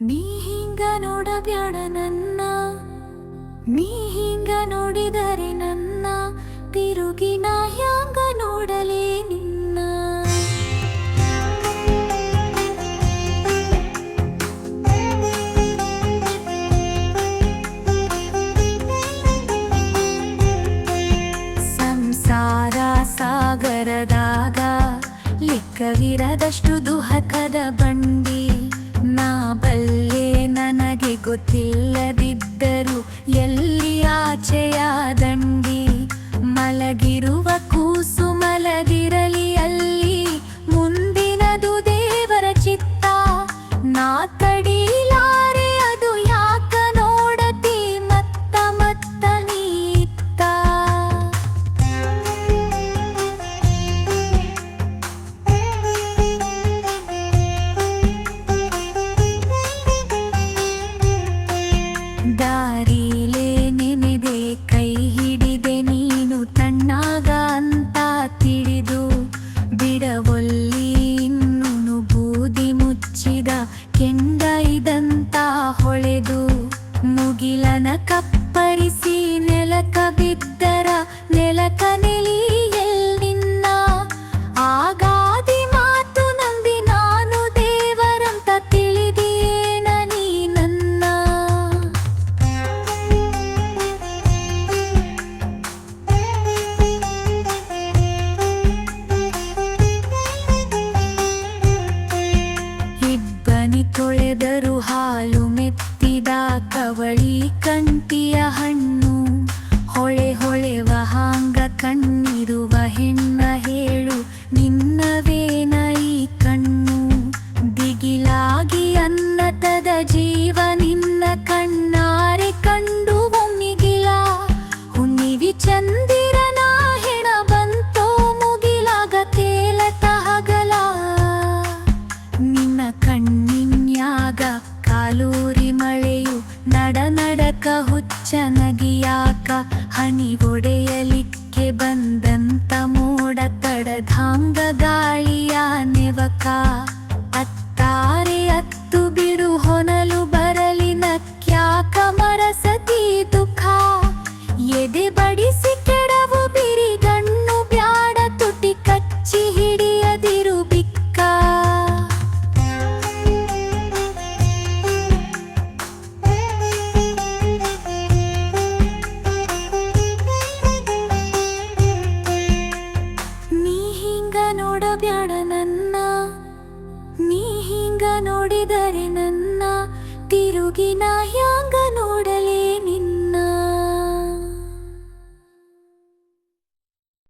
ನೀ ಹಿಂಗ ನೋಡಬ್ಯಾಡ ನನ್ನ. ನೀ ಹಿಂಗ ನೋಡಿದರೆ ನನ್ನ. ತಿರುಗಿ ನಾ ಹ್ಯಾಂಗ ನೋಡಲೇ ನಿನ್ನ. ಸಂಸಾರ ಸಾಗರದಾಗ ಲಿಕ್ಕವಿರದಷ್ಟು ದುಹಕದ ಬಣ್ಣ tem. ಹೊಳೆದು ಮುಗಿಲನ ಕಪ್ಪ ಅವಳಿ ಕಂಟಿಯ ಹಣ್ಣು. ಹೊಳೆ ಹೊಳೆ ವಹಾಂಗ ಕಣ್ಣಿರುವ ಹೆಣ್ಣ ಹೇಳು ನಿನ್ನವೇನ ಈ ಕಣ್ಣು. ದಿಗಿಲಾಗಿ ಅನ್ನತದ ಜೀವ ಕಾಲೂರಿ ಮಳೆಯು ನಡನಡಕ ಹುಚ್ಚ ನಗಿಯಾಕ ಹನಿ ಒಡೆಯಲಿಕ್ಕೆ ಬಂದ